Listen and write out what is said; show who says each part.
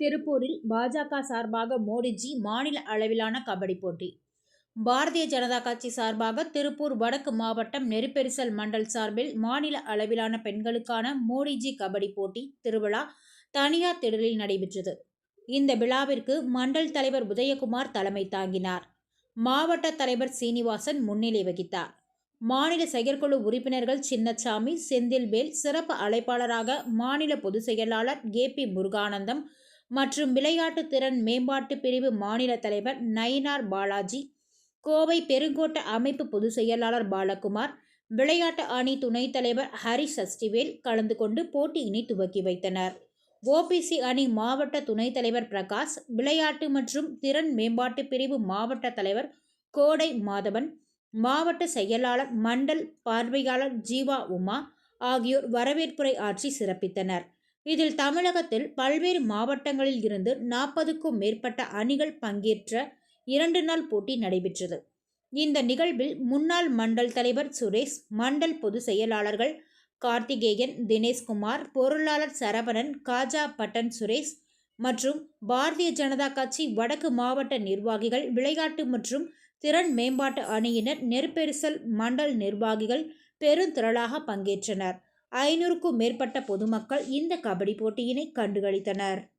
Speaker 1: திருப்பூரில் பாஜக சார்பாக மோடிஜி மாநில அளவிலான கபடி போட்டி. பாரதிய ஜனதா கட்சி சார்பாக திருப்பூர் வடக்கு மாவட்டம் நெருப்பெரிசல் மண்டல் சார்பில் மாநில அளவிலான பெண்களுக்கான மோடிஜி கபடி போட்டி திருவிழா தனியார் திடலில் நடைபெற்றது. இந்த விழாவிற்கு மண்டல் தலைவர் உதயகுமார் தலைமை தாங்கினார். மாவட்ட தலைவர் சீனிவாசன் முன்னிலை வகித்தார். மாநில செயற்குழு உறுப்பினர்கள் சின்னச்சாமி செந்தில்வேல் சிறப்பு அழைப்பாளராக மாநில பொதுச் செயலாளர் ஏ பி முருகானந்தம் மற்றும் விளையாட்டு திறன் மேம்பாட்டு பிரிவு மாநில தலைவர் நயினார் பாலாஜி கோவை பெருங்கோட்ட அமைப்பு பொதுச் செயலாளர் பாலகுமார் விளையாட்டு அணி துணைத் தலைவர் ஹரி சஸ்டிவேல் கலந்து கொண்டு போட்டியினை துவக்கி வைத்தனர். ஓபிசி அணி மாவட்ட துணைத் தலைவர் பிரகாஷ் விளையாட்டு மற்றும் திறன் மேம்பாட்டு பிரிவு மாவட்ட தலைவர் கோடை மாதவன் மாவட்ட செயலாளர் மண்டல் பார்வையாளர் ஜீவா உமா ஆகியோர் வரவேற்புரை ஆற்றி சிறப்பித்தனர். இதில் தமிழகத்தில் பல்வேறு மாவட்டங்களில் இருந்து நாற்பதுக்கும் மேற்பட்ட அணிகள் பங்கேற்ற இரண்டு நாள் போட்டி நடைபெற்றது. இந்த நிகழ்வில் முன்னாள் மண்டல் தலைவர் சுரேஷ் மண்டல் பொதுச் செயலாளர்கள் கார்த்திகேயன் தினேஷ்குமார் பொருளாளர் சரவணன் காஜா பட்டன் சுரேஷ் மற்றும் பாரதிய ஜனதா கட்சி வடக்கு மாவட்ட நிர்வாகிகள் விளையாட்டு மற்றும் திறன் மேம்பாட்டு அணியினர் நெருப்பெரிசல் மண்டல் நிர்வாகிகள் பெருந்திரளாக பங்கேற்றனர். ஐநூறுக்கும் மேற்பட்ட பொதுமக்கள் இந்த கபடி போட்டியினை கண்டுகளித்தனர்.